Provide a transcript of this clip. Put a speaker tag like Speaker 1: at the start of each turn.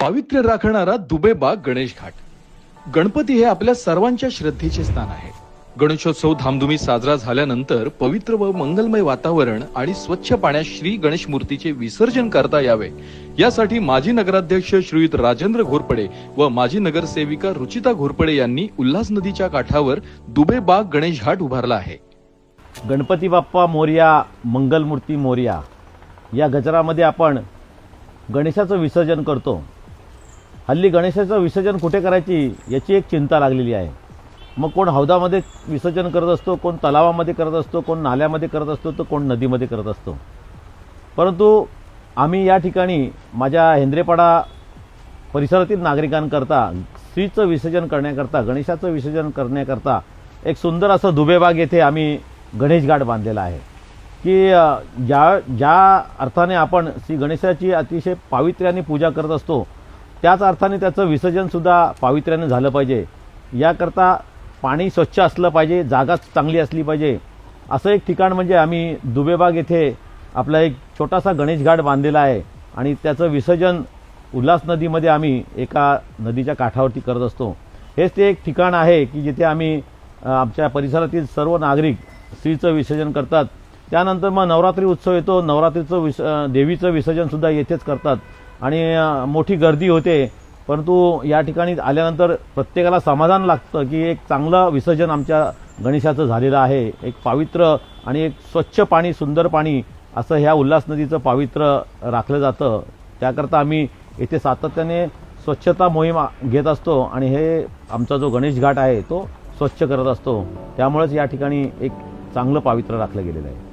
Speaker 1: पावित्र्य राखणारा दुबेबाग गणेश घाट. गणपती हे आपल्या सर्वांच्या श्रद्धेचे स्थान आहे. गणेशोत्सव धामधुमी साजरा झाल्यानंतर पवित्र व मंगलमय वातावरण आणि स्वच्छ पाण्यात श्री गणेश मूर्तीचे विसर्जन करता यावे. यासाठी माजी नगराध्यक्ष श्रीयुत राजेंद्र घोरपडे व माजी नगरसेविका रुचिता घोरपडे यांनी उल्हास नदीच्या काठावर दुबेबाग गणेश घाट उभारला आहे.
Speaker 2: गणपती बाप्पा मोर्या मंगलमूर्ती मोर्या या गजरामध्ये आपण गणेशाचं विसर्जन करतो. हल्ली गणेशाचं विसर्जन कुठे करायची याची एक चिंता लागलेली आहे. मग कोण हौदामध्ये विसर्जन करत असतो कोण तलावामध्ये करत असतो कोण नाल्यामध्ये करत असतो तर कोण नदीमध्ये करत असतो. परंतु आम्ही या ठिकाणी माझ्या हेंद्रेपाडा परिसरातील नागरिकांकरता श्रीचं विसर्जन करण्याकरता गणेशाचं विसर्जन करण्याकरता एक सुंदर असं दुबेबाग येथे आम्ही गणेश घाट बांधलेला आहे. की ज्या ज्या अर्थाने आपण श्री गणेशाची अतिशय पावित्र्याने पूजा करत असतो त्याच अर्थाने त्याचं विसर्जनसुद्धा पावित्र्याने झालं पाहिजे. याकरता पाणी स्वच्छ असलं पाहिजे जागा चांगली असली पाहिजे. असं एक ठिकाण म्हणजे आम्ही दुबेबाग येथे आपला एक छोटासा गणेश घाट बांधलेला आहे आणि त्याचं विसर्जन उल्हास नदीमध्ये आम्ही एका नदीच्या काठावरती करत असतो. हेच ते एक ठिकाण आहे की जिथे आम्ही आमच्या परिसरातील सर्व नागरिक स्त्रीचं विसर्जन करतात. त्यानंतर मग नवरात्री उत्सव येतो. नवरात्रीचं विस देवीचं विसर्जनसुद्धा येथेच करतात. आणि मोठी गर्दी होते. परंतु या ठिकाणी आल्यानंतर प्रत्येकाला समाधान लागतं की एक चांगलं विसर्जन आमच्या गणेशाचं झालेलं आहे. एक पावित्र आणि एक स्वच्छ पाणी सुंदर पाणी असं ह्या उल्हास नदीचं पावित्र राखलं जातं. त्याकरता आम्ही येथे सातत्याने स्वच्छता मोहीम घेत असतो आणि हे आमचा जो गणेश घाट आहे तो स्वच्छ करत असतो. त्यामुळेच या ठिकाणी एक चांगलं पावित्र राखलं गेलेलं आहे.